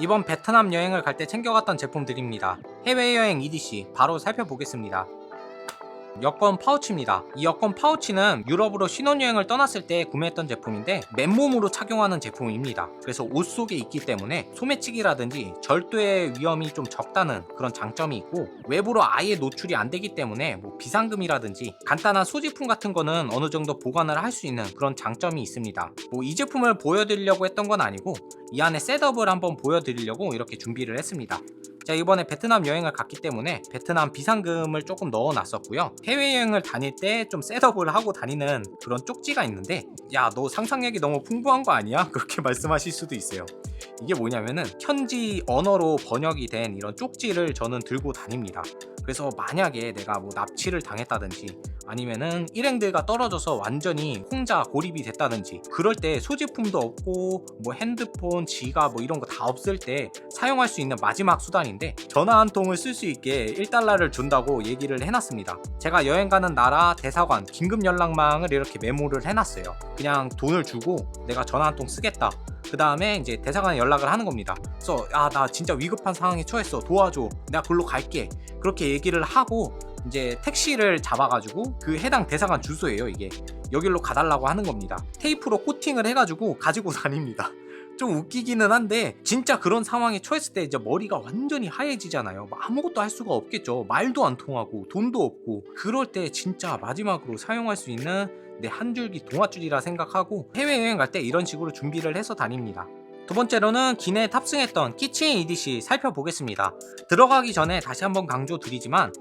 이번 베트남 여행을 갈 때 챙겨갔던 제품들입니다. 해외여행 EDC 바로 살펴보겠습니다. 여권 파우치입니다. 이 여권 파우치는 유럽으로 신혼여행을 떠났을 때 구매했던 제품인데 맨몸으로 착용하는 제품입니다. 그래서 옷 속에 있기 때문에 소매치기라든지 절도의 위험이 좀 적다는 그런 장점이 있고 외부로 아예 노출이 안 되기 때문에 뭐 비상금이라든지 간단한 소지품 같은 거는 어느 정도 보관을 할 수 있는 그런 장점이 있습니다. 뭐 이 제품을 보여드리려고 했던 건 아니고 이 안에 셋업을 한번 보여드리려고 이렇게 준비를 했습니다. 자 이번에 베트남 여행을 갔기 때문에 베트남 비상금을 조금 넣어놨었고요. 해외여행을 다닐 때 좀 셋업을 하고 다니는 그런 쪽지가 있는데 야 너 상상력이 너무 풍부한 거 아니야? 그렇게 말씀하실 수도 있어요. 이게 뭐냐면은 현지 언어로 번역이 된 이런 쪽지를 저는 들고 다닙니다 그래서 만약에 내가 뭐 납치를 당했다든지 아니면은 일행들과 떨어져서 완전히 혼자 고립이 됐다든지 그럴 때 소지품도 없고 뭐 핸드폰, 지갑 뭐 이런 거 다 없을 때 사용할 수 있는 마지막 수단인데 전화 한 통을 쓸 수 있게 1달러를 준다고 얘기를 해놨습니다. 제가 여행 가는 나라 대사관 긴급 연락망을 이렇게 메모를 해놨어요. 그냥 돈을 주고 내가 전화 한 통 쓰겠다. 그 다음에 이제 대사관에 연락을 하는 겁니다. 그래서 아 나 진짜 위급한 상황에 처했어. 도와줘. 내가 글로 갈게. 그렇게 얘기를 하고 이제 택시를 잡아가지고 그 해당 대사관 주소예요 이게. 여기로 가달라고 하는 겁니다. 테이프로 코팅을 해가지고 가지고 다닙니다. 좀 웃기기는 한데 진짜 그런 상황에 처했을 때 이제 머리가 완전히 하얘지잖아요. 뭐 아무것도 할 수가 없겠죠. 말도 안 통하고 돈도 없고. 그럴 때 진짜 마지막으로 사용할 수 있는 내 한 줄기 동아줄이라 생각하고 해외여행 갈 때 이런 식으로 준비를 해서 다닙니다 두 번째로는 기내에 탑승했던 키친 EDC 살펴보겠습니다. 들어가기 전에 다시 한번 강조드리지만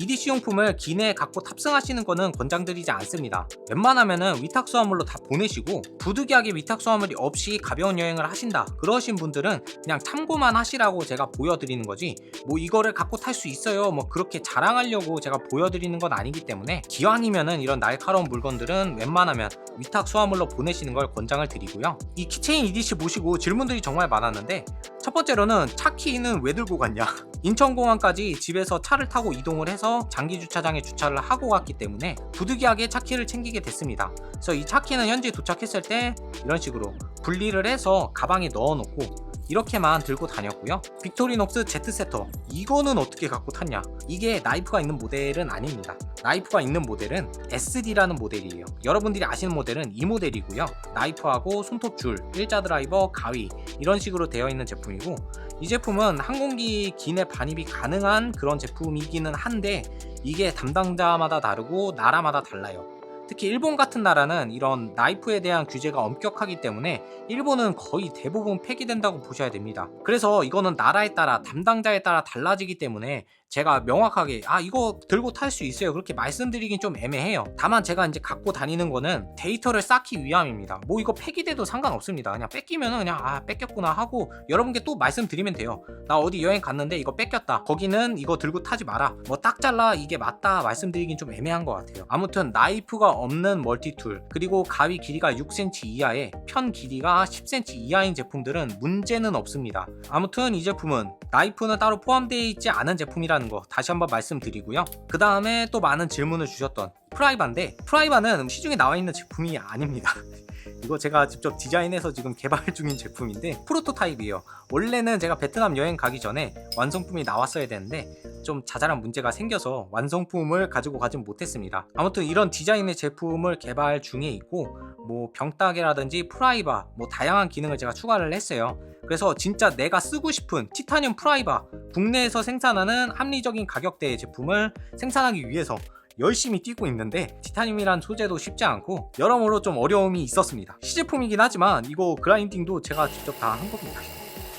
EDC 용품을 기내에 갖고 탑승하시는 것은 권장드리지 않습니다. 웬만하면은 위탁 수화물로 다 보내시고 부득이하게 위탁 수화물이 없이 가벼운 여행을 하신다. 그러신 분들은 그냥 참고만 하시라고 제가 보여드리는 거지. 뭐 이거를 갖고 탈 수 있어요. 뭐 그렇게 자랑하려고 제가 보여드리는 건 아니기 때문에 기왕이면은 이런 날카로운 물건들은 웬만하면 위탁 수화물로 보내시는 걸 권장을 드리고요. 이 키체인 EDC 보시고 질문들이 정말 많았는데 첫 번째로는 차 키는 왜 들고 갔냐? 인천공항까지 집에서 차를 타고 이동을 해서 장기 주차장에 주차를 하고 갔기 때문에 부득이하게 차 키를 챙기게 됐습니다. 그래서 이 차 키는 현지 도착했을 때 이런 식으로 분리를 해서 가방에 넣어놓고 이렇게만 들고 다녔고요. 빅토리녹스 제트세터 이거는 어떻게 갖고 탔냐? 이게 나이프가 있는 모델은 아닙니다. 나이프가 있는 모델은 SD라는 모델이에요. 여러분들이 아시는 모델은 이 모델이고요. 나이프하고 손톱줄, 일자 드라이버, 가위 이런 식으로 되어 있는 제품이고 이 제품은 항공기 기내 반입이 가능한 그런 제품이기는 한데 이게 담당자마다 다르고 나라마다 달라요. 특히 일본 같은 나라는 이런 나이프에 대한 규제가 엄격하기 때문에 일본은 거의 대부분 폐기된다고 보셔야 됩니다. 그래서 이거는 나라에 따라 담당자에 따라 달라지기 때문에 제가 명확하게 아 이거 들고 탈 수 있어요. 그렇게 말씀드리긴 좀 애매해요. 다만 제가 이제 갖고 다니는 거는 데이터를 쌓기 위함입니다. 뭐 이거 폐기돼도 상관없습니다. 그냥 뺏기면은 그냥 아 뺏겼구나 하고 여러분께 또 말씀드리면 돼요. 나 어디 여행 갔는데 이거 뺏겼다. 거기는 이거 들고 타지 마라. 뭐 딱 잘라 이게 맞다 말씀드리긴 좀 애매한 것 같아요. 아무튼 나이프가 없는 멀티툴 그리고 가위 길이가 6cm 이하에 편 길이가 10cm 이하인 제품들은 문제는 없습니다. 아무튼 이 제품은 나이프는 따로 포함되어 있지 않은 제품이라 는 거 다시 한번 말씀드리고요. 그 다음에 또 많은 질문을 주셨던 프라이바인데 프라이바는 시중에 나와 있는 제품이 아닙니다. 이거 제가 직접 디자인해서 지금 개발 중인 제품인데 프로토타입이에요. 원래는 제가 베트남 여행 가기 전에 완성품이 나왔어야 되는데 좀 자잘한 문제가 생겨서 완성품을 가지고 가진 못했습니다. 아무튼 이런 디자인의 제품을 개발 중에 있고 뭐 병따개라든지 프라이바 뭐 다양한 기능을 제가 추가를 했어요. 그래서 진짜 내가 쓰고 싶은 티타늄 프라이바 국내에서 생산하는 합리적인 가격대의 제품을 생산하기 위해서 열심히 뛰고 있는데 티타늄이란 소재도 쉽지 않고 여러모로 좀 어려움이 있었습니다. 시제품이긴 하지만 이거 그라인딩도 제가 직접 다 한 겁니다.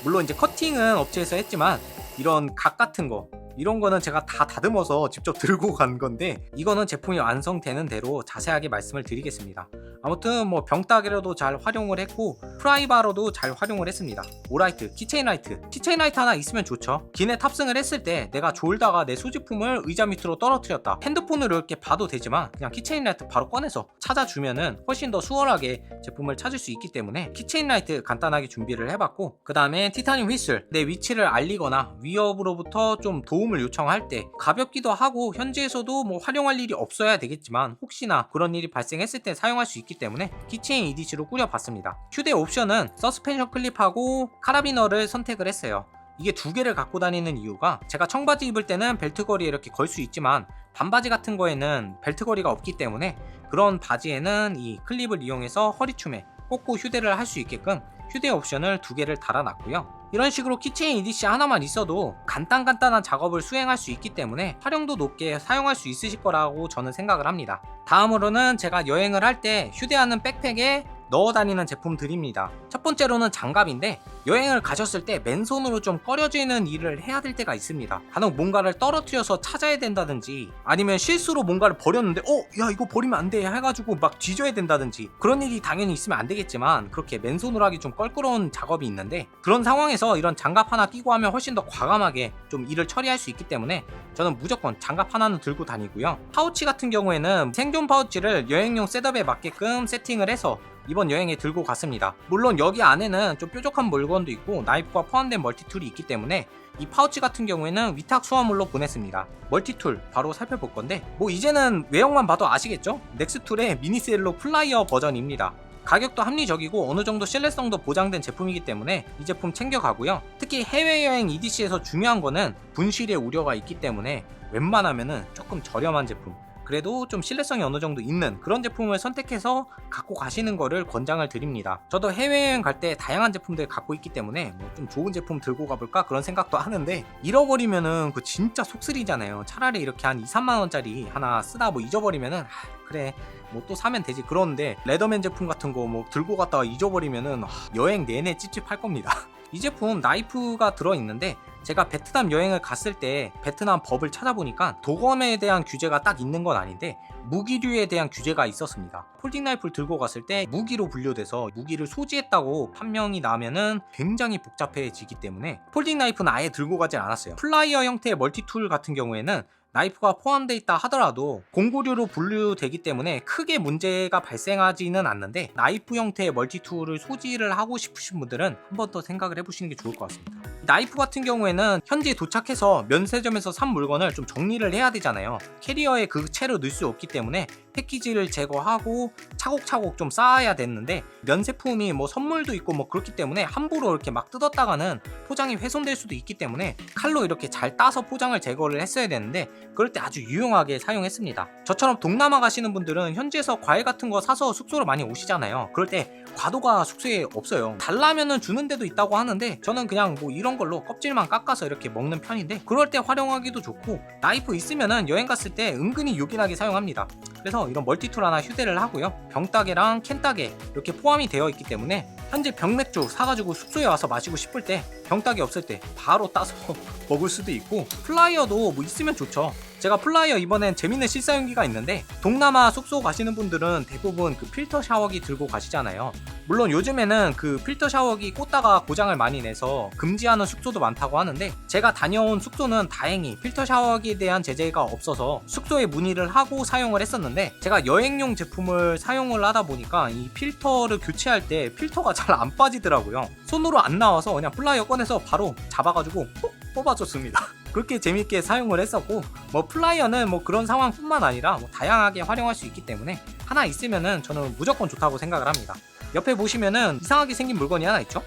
물론 이제 커팅은 업체에서 했지만 이런 각 같은 거 이런 거는 제가 다 다듬어서 직접 들고 간 건데 이거는 제품이 완성되는 대로 자세하게 말씀을 드리겠습니다. 아무튼 뭐 병따개로도 잘 활용을 했고 프라이바로도 잘 활용을 했습니다. 오라이트, 키체인 라이트. 키체인 라이트 하나 있으면 좋죠. 기내 탑승을 했을 때 내가 졸다가 내 소지품을 의자 밑으로 떨어뜨렸다. 핸드폰으로 이렇게 봐도 되지만 그냥 키체인 라이트 바로 꺼내서 찾아주면은 훨씬 더 수월하게 제품을 찾을 수 있기 때문에 키체인 라이트 간단하게 준비를 해봤고 그 다음에 티타늄 휘슬 내 위치를 알리거나 위협으로부터 좀 도움을 요청할 때 가볍기도 하고 현지에서도 뭐 활용할 일이 없어야 되겠지만 혹시나 그런 일이 발생했을 때 사용할 수 있기 있기 때문에 키체인 EDC로 꾸려봤습니다. 휴대 옵션은 서스펜션 클립하고 카라비너를 선택을 했어요. 이게 두 개를 갖고 다니는 이유가 제가 청바지 입을 때는 벨트걸이에 이렇게 걸 수 있지만 반바지 같은 거에는 벨트걸이가 없기 때문에 그런 바지에는 이 클립을 이용해서 허리춤에 꽂고 휴대를 할 수 있게끔 휴대 옵션을 두 개를 달아놨고요. 이런 식으로 키체인 EDC 하나만 있어도 간단간단한 작업을 수행할 수 있기 때문에 활용도 높게 사용할 수 있으실 거라고 저는 생각을 합니다. 다음으로는 제가 여행을 할 때 휴대하는 백팩에 넣어 다니는 제품들입니다. 첫 번째로는 장갑인데 여행을 가셨을 때 맨손으로 좀 꺼려지는 일을 해야 될 때가 있습니다. 간혹 뭔가를 떨어뜨려서 찾아야 된다든지 아니면 실수로 뭔가를 버렸는데 어? 야 이거 버리면 안 돼 해가지고 막 뒤져야 된다든지 그런 일이 당연히 있으면 안 되겠지만 그렇게 맨손으로 하기 좀 껄끄러운 작업이 있는데 그런 상황에서 이런 장갑 하나 끼고 하면 훨씬 더 과감하게 좀 일을 처리할 수 있기 때문에 저는 무조건 장갑 하나는 들고 다니고요. 파우치 같은 경우에는 생존 파우치를 여행용 셋업에 맞게끔 세팅을 해서 이번 여행에 들고 갔습니다. 물론 여기 안에는 좀 뾰족한 물건도 있고 나이프가 포함된 멀티툴이 있기 때문에 이 파우치 같은 경우에는 위탁 수화물로 보냈습니다. 멀티툴 바로 살펴볼 건데 뭐 이제는 외형만 봐도 아시겠죠? 넥스툴의 미니셀로 플라이어 버전입니다. 가격도 합리적이고 어느 정도 신뢰성도 보장된 제품이기 때문에 이 제품 챙겨가고요. 특히 해외여행 EDC에서 중요한 거는 분실의 우려가 있기 때문에 웬만하면은 조금 저렴한 제품 그래도 좀 신뢰성이 어느 정도 있는 그런 제품을 선택해서 갖고 가시는 거를 권장을 드립니다. 저도 해외여행 갈 때 다양한 제품들 갖고 있기 때문에 뭐 좀 좋은 제품 들고 가볼까 그런 생각도 하는데 잃어버리면은 그 진짜 속쓰리잖아요. 차라리 이렇게 한 2, 3만 원짜리 하나 쓰다 뭐 잊어버리면은 아, 그래 뭐 또 사면 되지 그런데 레더맨 제품 같은 거 뭐 들고 갔다가 잊어버리면은 아, 여행 내내 찝찝할 겁니다. 이 제품 나이프가 들어있는데 제가 베트남 여행을 갔을 때 베트남 법을 찾아보니까 도검에 대한 규제가 딱 있는 건 아닌데 무기류에 대한 규제가 있었습니다. 폴딩 나이프를 들고 갔을 때 무기로 분류돼서 무기를 소지했다고 판명이 나면은 굉장히 복잡해지기 때문에 폴딩 나이프는 아예 들고 가지 않았어요. 플라이어 형태의 멀티툴 같은 경우에는 나이프가 포함되어 있다 하더라도 공구류로 분류되기 때문에 크게 문제가 발생하지는 않는데 나이프 형태의 멀티툴을 소지를 하고 싶으신 분들은 한 번 더 생각을 해보시는 게 좋을 것 같습니다. 나이프 같은 경우에는 현지에 도착해서 면세점에서 산 물건을 좀 정리를 해야 되잖아요. 캐리어에 그 채로 넣을 수 없기 때문에 패키지를 제거하고 차곡차곡 좀 쌓아야 됐는데 면세품이 뭐 선물도 있고 뭐 그렇기 때문에 함부로 이렇게 막 뜯었다가는 포장이 훼손될 수도 있기 때문에 칼로 이렇게 잘 따서 포장을 제거를 했어야 되는데 그럴 때 아주 유용하게 사용했습니다. 저처럼 동남아 가시는 분들은 현지에서 과일 같은 거 사서 숙소로 많이 오시잖아요. 그럴 때 과도가 숙소에 없어요. 달라면은 주는 데도 있다고 하는데 저는 그냥 뭐 이런 걸로 껍질만 깎아서 이렇게 먹는 편인데 그럴 때 활용하기도 좋고 나이프 있으면은 여행 갔을 때 은근히 요긴하게 사용합니다. 그래서 이런 멀티툴 하나 휴대를 하고요. 병따개랑 캔따개 이렇게 포함이 되어 있기 때문에 현재 병맥주 사가지고 숙소에 와서 마시고 싶을 때 병따개 없을 때 바로 따서 먹을 수도 있고 플라이어도 뭐 있으면 좋죠. 제가 플라이어 이번엔 재밌는 실사용기가 있는데 동남아 숙소 가시는 분들은 대부분 그 필터 샤워기 들고 가시잖아요. 물론 요즘에는 그 필터 샤워기 꽂다가 고장을 많이 내서 금지하는 숙소도 많다고 하는데 제가 다녀온 숙소는 다행히 필터 샤워기에 대한 제재가 없어서 숙소에 문의를 하고 사용을 했었는데 제가 여행용 제품을 사용을 하다 보니까 이 필터를 교체할 때 필터가 잘 안 빠지더라고요. 손으로 안 나와서 그냥 플라이어 꺼내서 바로 잡아가지고 콕 뽑아줬습니다. 그렇게 재밌게 사용을 했었고 뭐 플라이어는 뭐 그런 상황뿐만 아니라 뭐 다양하게 활용할 수 있기 때문에 하나 있으면은 저는 무조건 좋다고 생각을 합니다. 옆에 보시면은 이상하게 생긴 물건이 하나 있죠?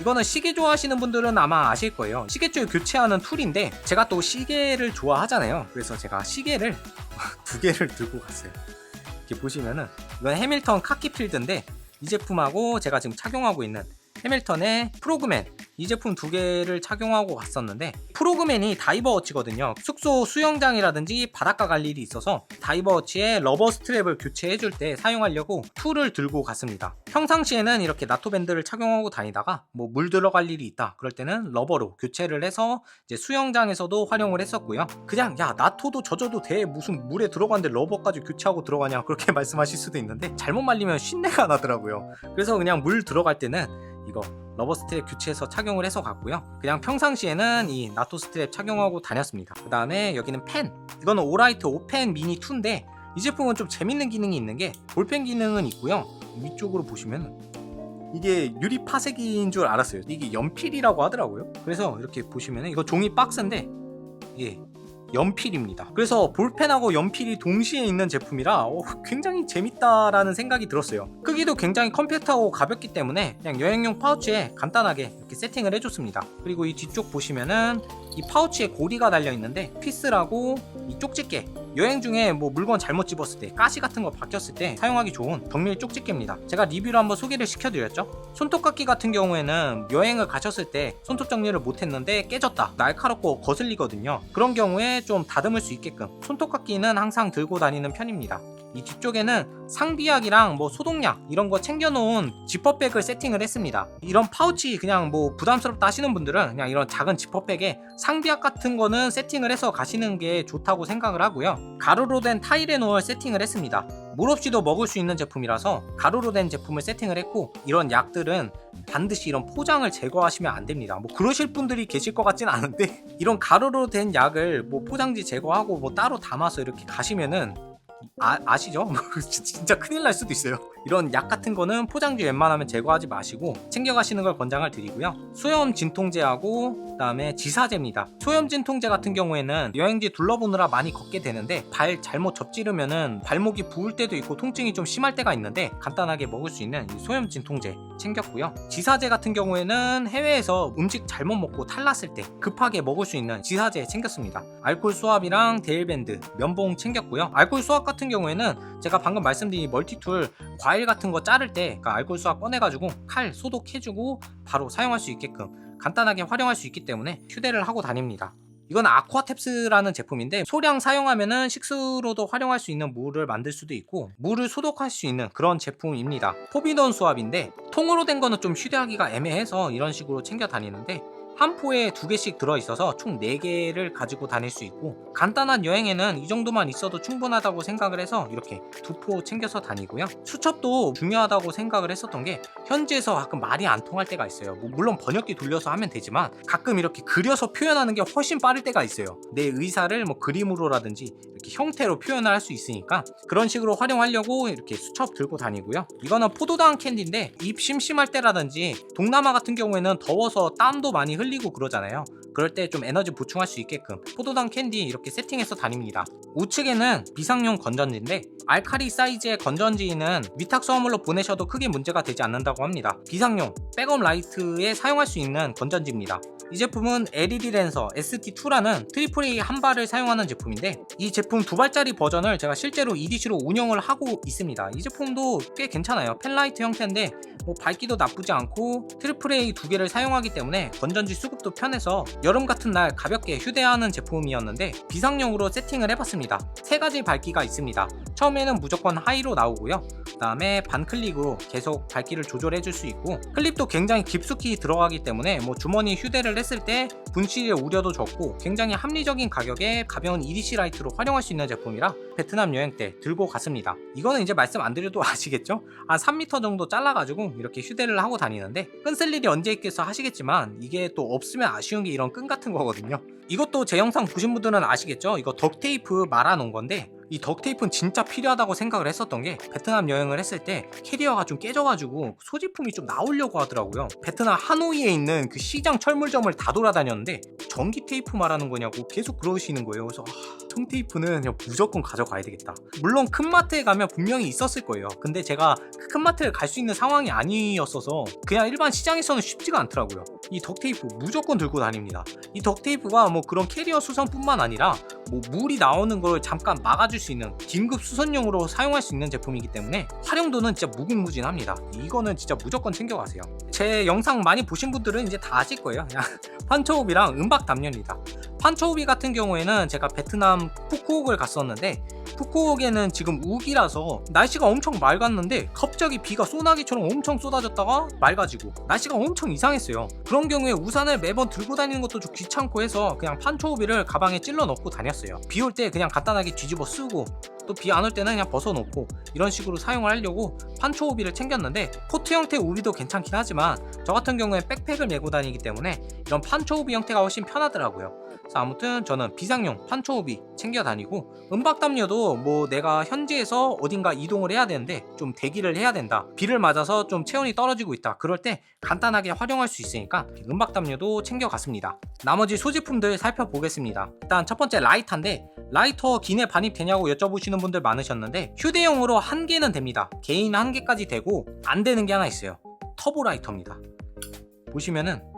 이거는 시계 좋아하시는 분들은 아마 아실 거예요. 시계줄 교체하는 툴인데 제가 또 시계를 좋아하잖아요. 그래서 제가 시계를 두 개를 들고 갔어요. 이렇게 보시면은 이건 해밀턴 카키필드인데 이 제품하고 제가 지금 착용하고 있는 해밀턴의 프로그맨 이 제품 두 개를 착용하고 갔었는데 프로그맨이 다이버 워치거든요. 숙소 수영장이라든지 바닷가 갈 일이 있어서 다이버 워치에 러버 스트랩을 교체해줄 때 사용하려고 툴을 들고 갔습니다. 평상시에는 이렇게 나토 밴드를 착용하고 다니다가 뭐 물 들어갈 일이 있다 그럴 때는 러버로 교체를 해서 이제 수영장에서도 활용을 했었고요. 그냥 야 나토도 젖어도 돼. 무슨 물에 들어갔는데 러버까지 교체하고 들어가냐 그렇게 말씀하실 수도 있는데 잘못 말리면 쉰내가 나더라고요. 그래서 그냥 물 들어갈 때는 이거 러버 스트랩 교체해서 착용을 해서 갔고요. 그냥 평상시에는 이 나토 스트랩 착용하고 다녔습니다. 그 다음에 여기는 펜. 이거는 오라이트 오펜 미니 2인데 이 제품은 좀 재밌는 기능이 있는 게 볼펜 기능은 있고요. 위쪽으로 보시면 이게 유리 파쇄기인 줄 알았어요. 이게 연필이라고 하더라고요. 그래서 이렇게 보시면 이거 종이 박스인데 이게 연필입니다. 그래서 볼펜하고 연필이 동시에 있는 제품이라 어, 굉장히 재밌다라는 생각이 들었어요. 크기도 굉장히 컴팩트하고 가볍기 때문에 그냥 여행용 파우치에 간단하게 이렇게 세팅을 해줬습니다. 그리고 이 뒤쪽 보시면은 이 파우치에 고리가 달려 있는데 피스라고 이 쪽집게 여행 중에 뭐 물건 잘못 집었을 때 가시 같은 거 박혔을 때 사용하기 좋은 덕밀 쪽집게입니다. 제가 리뷰로 한번 소개를 시켜드렸죠. 손톱깎이 같은 경우에는 여행을 가셨을 때 손톱 정리를 못했는데 깨졌다, 날카롭고 거슬리거든요. 그런 경우에 좀 다듬을 수 있게끔 손톱깎이는 항상 들고 다니는 편입니다. 이 뒤쪽에는 상비약이랑 뭐 소독약 이런 거 챙겨놓은 지퍼백을 세팅을 했습니다. 이런 파우치 그냥 뭐 부담스럽다 하시는 분들은 그냥 이런 작은 지퍼백에 상비약 같은 거는 세팅을 해서 가시는 게 좋다고 생각을 하고요. 가루로 된 타이레놀 세팅을 했습니다. 물 없이도 먹을 수 있는 제품이라서 가루로 된 제품을 세팅을 했고 이런 약들은 반드시 이런 포장을 제거하시면 안 됩니다. 뭐 그러실 분들이 계실 것 같진 않은데 이런 가루로 된 약을 뭐 포장지 제거하고 뭐 따로 담아서 이렇게 가시면은 아, 아시죠? 진짜 큰일 날 수도 있어요. 이런 약 같은 거는 포장지 웬만하면 제거하지 마시고 챙겨가시는 걸 권장을 드리고요. 소염 진통제하고 그다음에 지사제입니다. 소염 진통제 같은 경우에는 여행지 둘러보느라 많이 걷게 되는데 발 잘못 접지르면은 발목이 부을 때도 있고 통증이 좀 심할 때가 있는데 간단하게 먹을 수 있는 이 소염 진통제 챙겼고요. 지사제 같은 경우에는 해외에서 음식 잘못 먹고 탈났을 때 급하게 먹을 수 있는 지사제 챙겼습니다. 알콜 수압이랑 데일밴드, 면봉 챙겼고요. 알콜 수압 같은 경우에는 제가 방금 말씀드린 멀티툴 과일 같은 거 자를 때 그러니까 알콜 수압 꺼내가지고 칼 소독해주고 바로 사용할 수 있게끔 간단하게 활용할 수 있기 때문에 휴대를 하고 다닙니다. 이건 아쿠아탭스라는 제품인데 소량 사용하면은 식수로도 활용할 수 있는 물을 만들 수도 있고 물을 소독할 수 있는 그런 제품입니다. 포비돈 수압인데 통으로 된 거는 좀 휴대하기가 애매해서 이런 식으로 챙겨 다니는데 한 포에 두 개씩 들어있어서 총 4개를 가지고 다닐 수 있고 간단한 여행에는 이 정도만 있어도 충분하다고 생각을 해서 이렇게 두 포 챙겨서 다니고요. 수첩도 중요하다고 생각을 했었던 게 현지에서 가끔 말이 안 통할 때가 있어요. 뭐 물론 번역기 돌려서 하면 되지만 가끔 이렇게 그려서 표현하는 게 훨씬 빠를 때가 있어요. 내 의사를 뭐 그림으로라든지 이렇게 형태로 표현을 할 수 있으니까 그런 식으로 활용하려고 이렇게 수첩 들고 다니고요. 이거는 포도당 캔디인데 입 심심할 때라든지 동남아 같은 경우에는 더워서 땀도 많이 흘 리고 그러잖아요. 그럴 때 좀 에너지 보충할 수 있게끔 포도당 캔디 이렇게 세팅해서 다닙니다. 우측에는 비상용 건전지인데 알카리 사이즈의 건전지는 위탁 수화물로 보내셔도 크게 문제가 되지 않는다고 합니다. 비상용 백업 라이트에 사용할 수 있는 건전지입니다 이 제품은 LED 랜서 ST2라는 트리플 A 한 발을 사용하는 제품인데 이 제품 두 발짜리 버전을 제가 실제로 EDC로 운영을 하고 있습니다. 이 제품도 꽤 괜찮아요. 펜라이트 형태인데 뭐 밝기도 나쁘지 않고 트리플 A 두 개를 사용하기 때문에 건전지 수급도 편해서 여름 같은 날 가볍게 휴대하는 제품이었는데 비상용으로 세팅을 해봤습니다. 세 가지 밝기가 있습니다. 처음에는 무조건 하이로 나오고요. 그 다음에 반클릭으로 계속 밝기를 조절해 줄 수 있고 클립도 굉장히 깊숙이 들어가기 때문에 뭐 주머니 휴대를 했을 때 분실의 우려도 적고 굉장히 합리적인 가격에 가벼운 EDC 라이트로 활용할 수 있는 제품이라 베트남 여행 때 들고 갔습니다. 이거는 이제 말씀 안 드려도 아시겠죠? 한 3m 정도 잘라가지고 이렇게 휴대를 하고 다니는데 끈 쓸 일이 언제 있겠어 하시겠지만 이게 또 없으면 아쉬운 게 이런 끈 같은 거거든요. 이것도 제 영상 보신 분들은 아시겠죠? 이거 덕테이프 말아놓은 건데 이 덕테이프는 진짜 필요하다고 생각을 했었던 게 베트남 여행을 했을 때 캐리어가 좀 깨져가지고 소지품이 좀 나오려고 하더라고요. 베트남 하노이에 있는 그 시장 철물점을 다 돌아다녔는데 전기 테이프 말하는 거냐고 계속 그러시는 거예요. 그래서 아, 청테이프는 무조건 가져가야 되겠다. 물론 큰 마트에 가면 분명히 있었을 거예요. 근데 제가 그큰 마트를 갈 수 있는 상황이 아니었어서 그냥 일반 시장에서는 쉽지가 않더라고요. 이 덕테이프 무조건 들고 다닙니다. 이 덕테이프가 뭐 그런 캐리어 수선뿐만 아니라 뭐 물이 나오는 걸 잠깐 막아줄 수 있는 긴급 수선용으로 사용할 수 있는 제품이기 때문에 활용도는 진짜 무궁무진합니다. 이거는 진짜 무조건 챙겨가세요. 제 영상 많이 보신 분들은 이제 다 아실 거예요. 판초흡이랑 은박 담요입니다. 판초흡이 같은 경우에는 제가 베트남 푸꾸옥을 갔었는데 푸꾸옥에는 지금 우기라서 날씨가 엄청 맑았는데 갑자기 비가 소나기처럼 엄청 쏟아졌다가 맑아지고 날씨가 엄청 이상했어요. 그런 경우에 우산을 매번 들고 다니는 것도 좀 귀찮고 해서 그냥 판초우비를 가방에 찔러 넣고 다녔어요. 비 올 때 그냥 간단하게 뒤집어 쓰고 또 비 안 올 때는 그냥 벗어놓고 이런 식으로 사용을 하려고 판초 우비를 챙겼는데 코트 형태 우비도 괜찮긴 하지만 저 같은 경우에 백팩을 메고 다니기 때문에 이런 판초 우비 형태가 훨씬 편하더라고요. 그래서 아무튼 저는 비상용 판초 우비 챙겨 다니고 은박 담요도 뭐 내가 현지에서 어딘가 이동을 해야 되는데 좀 대기를 해야 된다. 비를 맞아서 좀 체온이 떨어지고 있다. 그럴 때 간단하게 활용할 수 있으니까 은박 담요도 챙겨 갔습니다. 나머지 소지품들 살펴보겠습니다. 일단 첫 번째 라이터인데 라이터 기내 반입되냐고 여쭤보시는 분들 많으셨는데 휴대용으로 한 개는 됩니다. 개인 한 개까지 되고 안 되는 게 하나 있어요. 터보 라이터입니다. 보시면은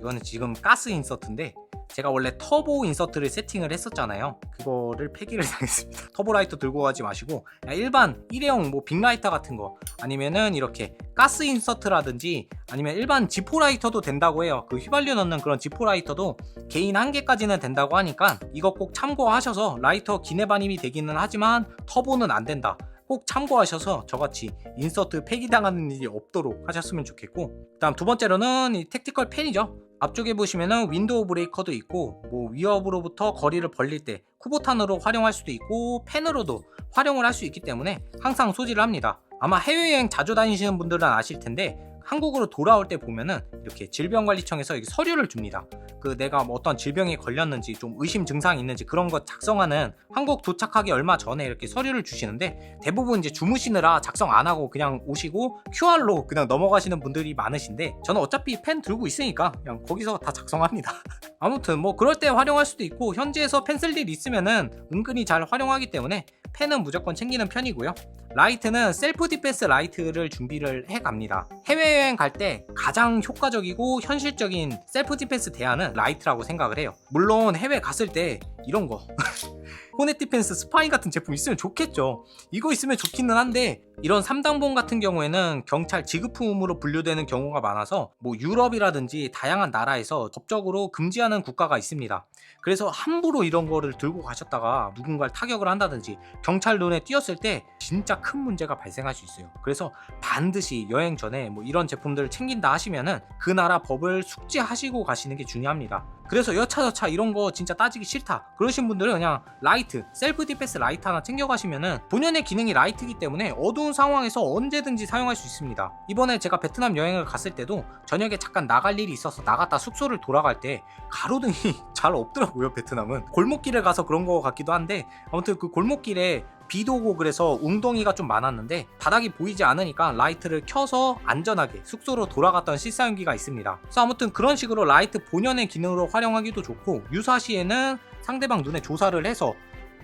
이거는 지금 가스 인서트인데 제가 원래 터보 인서트를 세팅을 했었잖아요. 그거를 폐기를 당했습니다. 터보 라이터 들고 가지 마시고 일반 일회용 뭐 빅라이터 같은 거 아니면은 이렇게 가스 인서트라든지 아니면 일반 지포 라이터도 된다고 해요. 그 휘발유 넣는 그런 지포 라이터도 개인 한 개까지는 된다고 하니까 이거 꼭 참고하셔서 라이터 기내 반입이 되기는 하지만 터보는 안 된다. 꼭 참고하셔서 저같이 인서트 폐기당하는 일이 없도록 하셨으면 좋겠고 다음 두 번째로는 이 택티컬 펜이죠. 앞쪽에 보시면은 윈도우 브레이커도 있고 뭐 위협으로부터 거리를 벌릴 때 쿠보탄으로 활용할 수도 있고 펜으로도 활용을 할 수 있기 때문에 항상 소지를 합니다. 아마 해외여행 자주 다니시는 분들은 아실 텐데 한국으로 돌아올 때 보면은 이렇게 질병관리청에서 이렇게 서류를 줍니다. 그 내가 뭐 어떤 질병에 걸렸는지 좀 의심 증상이 있는지 그런 거 작성하는 한국 도착하기 얼마 전에 이렇게 서류를 주시는데 대부분 이제 주무시느라 작성 안 하고 그냥 오시고 QR로 그냥 넘어가시는 분들이 많으신데 저는 어차피 펜 들고 있으니까 그냥 거기서 다 작성합니다. 아무튼 뭐 그럴 때 활용할 수도 있고 현지에서 펜 쓸 일 있으면은 은근히 잘 활용하기 때문에 펜은 무조건 챙기는 편이고요. 라이트는 셀프 디펜스 라이트를 준비를 해 갑니다. 해외여행 갈 때 가장 효과적이고 현실적인 셀프 디펜스 대안은 라이트라고 생각을 해요. 물론 해외 갔을 때 이런 거 호넷 디펜스 스파인 같은 제품 있으면 좋겠죠. 이거 있으면 좋기는 한데 이런 3단봉 같은 경우에는 경찰 지급품으로 분류되는 경우가 많아서 뭐 유럽이라든지 다양한 나라에서 법적으로 금지하는 국가가 있습니다. 그래서 함부로 이런 거를 들고 가셨다가 누군가를 타격을 한다든지 경찰 눈에 띄었을 때 진짜 큰 문제가 발생할 수 있어요. 그래서 반드시 여행 전에 뭐 이런 제품들을 챙긴다 하시면은 그 나라 법을 숙지하시고 가시는 게 중요합니다. 그래서 여차저차 이런 거 진짜 따지기 싫다. 그러신 분들은 그냥 라이트, 셀프 디펜스 라이트 하나 챙겨가시면은 본연의 기능이 라이트이기 때문에 어두운 상황에서 언제든지 사용할 수 있습니다. 이번에 제가 베트남 여행을 갔을 때도 저녁에 잠깐 나갈 일이 있어서 나갔다 숙소를 돌아갈 때 가로등이 잘 없더라고요, 베트남은. 골목길에 가서 그런 거 같기도 한데 아무튼 그 골목길에 비도 오고 그래서 웅덩이가 좀 많았는데 바닥이 보이지 않으니까 라이트를 켜서 안전하게 숙소로 돌아갔던 실사용기가 있습니다. 그래서 아무튼 그런 식으로 라이트 본연의 기능으로 활용하기도 좋고 유사시에는 상대방 눈에 조사를 해서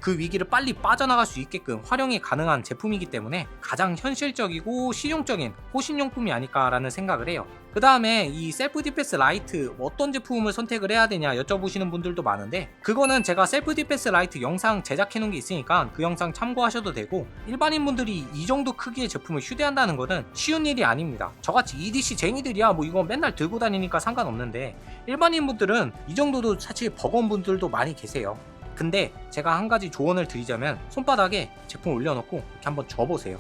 그 위기를 빨리 빠져나갈 수 있게끔 활용이 가능한 제품이기 때문에 가장 현실적이고 실용적인 호신용품이 아닐까라는 생각을 해요. 그 다음에 이 셀프 디펜스 라이트 어떤 제품을 선택을 해야 되냐 여쭤보시는 분들도 많은데 그거는 제가 셀프 디펜스 라이트 영상 제작해 놓은 게 있으니까 그 영상 참고하셔도 되고 일반인 분들이 이 정도 크기의 제품을 휴대한다는 거는 쉬운 일이 아닙니다. 저같이 EDC 쟁이들이야 뭐 이거 맨날 들고 다니니까 상관없는데 일반인 분들은 이 정도도 사실 버거운 분들도 많이 계세요. 근데 제가 한 가지 조언을 드리자면 손바닥에 제품 올려놓고 이렇게 한번 줘보세요.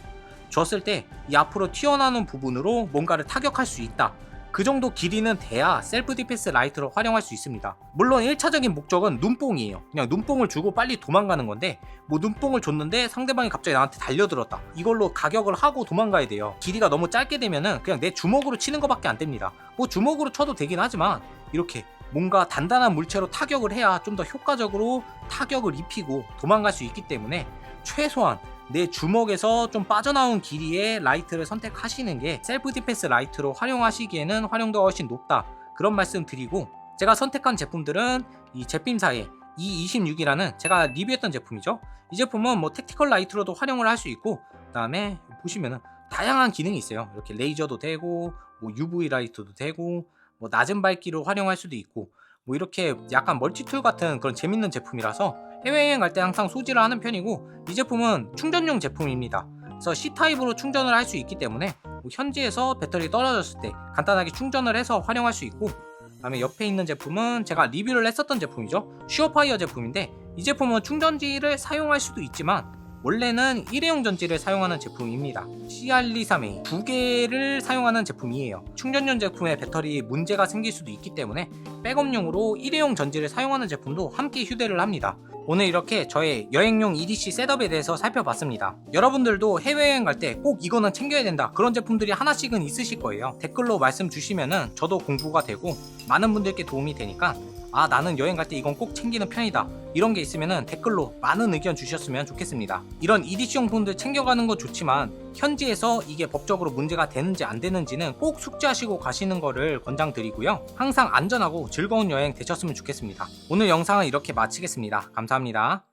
줬을 때 이 앞으로 튀어나오는 부분으로 뭔가를 타격할 수 있다. 그 정도 길이는 돼야 셀프 디펜스 라이트로 활용할 수 있습니다. 물론 1차적인 목적은 눈뽕이에요. 그냥 눈뽕을 주고 빨리 도망가는 건데 뭐 눈뽕을 줬는데 상대방이 갑자기 나한테 달려들었다. 이걸로 가격을 하고 도망가야 돼요. 길이가 너무 짧게 되면은 그냥 내 주먹으로 치는 것밖에 안 됩니다. 뭐 주먹으로 쳐도 되긴 하지만 이렇게 뭔가 단단한 물체로 타격을 해야 좀 더 효과적으로 타격을 입히고 도망갈 수 있기 때문에 최소한 내 주먹에서 좀 빠져나온 길이의 라이트를 선택하시는 게 셀프 디펜스 라이트로 활용하시기에는 활용도가 훨씬 높다. 그런 말씀 드리고 제가 선택한 제품들은 이 제품사의 E26이라는 제가 리뷰했던 제품이죠. 이 제품은 뭐 택티컬 라이트로도 활용을 할 수 있고 그 다음에 보시면은 다양한 기능이 있어요. 이렇게 레이저도 되고 뭐 UV 라이트도 되고 뭐 낮은 밝기로 활용할 수도 있고 뭐 이렇게 약간 멀티툴 같은 그런 재밌는 제품이라서 해외여행 갈 때 항상 소지를 하는 편이고 이 제품은 충전용 제품입니다. 그래서 C타입으로 충전을 할 수 있기 때문에 뭐 현지에서 배터리 떨어졌을 때 간단하게 충전을 해서 활용할 수 있고 그다음에 옆에 있는 제품은 제가 리뷰를 했었던 제품이죠. 슈어파이어 제품인데 이 제품은 충전지를 사용할 수도 있지만 원래는 일회용 전지를 사용하는 제품입니다. CR23A 두 개를 사용하는 제품이에요. 충전용 제품에 배터리 문제가 생길 수도 있기 때문에 백업용으로 일회용 전지를 사용하는 제품도 함께 휴대를 합니다. 오늘 이렇게 저의 여행용 EDC 셋업에 대해서 살펴봤습니다. 여러분들도 해외여행 갈 때 꼭 이거는 챙겨야 된다 그런 제품들이 하나씩은 있으실 거예요. 댓글로 말씀 주시면은 저도 공부가 되고 많은 분들께 도움이 되니까 아 나는 여행 갈 때 이건 꼭 챙기는 편이다 이런 게 있으면은 댓글로 많은 의견 주셨으면 좋겠습니다. 이런 EDC 용품들 챙겨가는 건 좋지만 현지에서 이게 법적으로 문제가 되는지 안 되는지는 꼭 숙지하시고 가시는 거를 권장드리고요. 항상 안전하고 즐거운 여행 되셨으면 좋겠습니다. 오늘 영상은 이렇게 마치겠습니다. 감사합니다.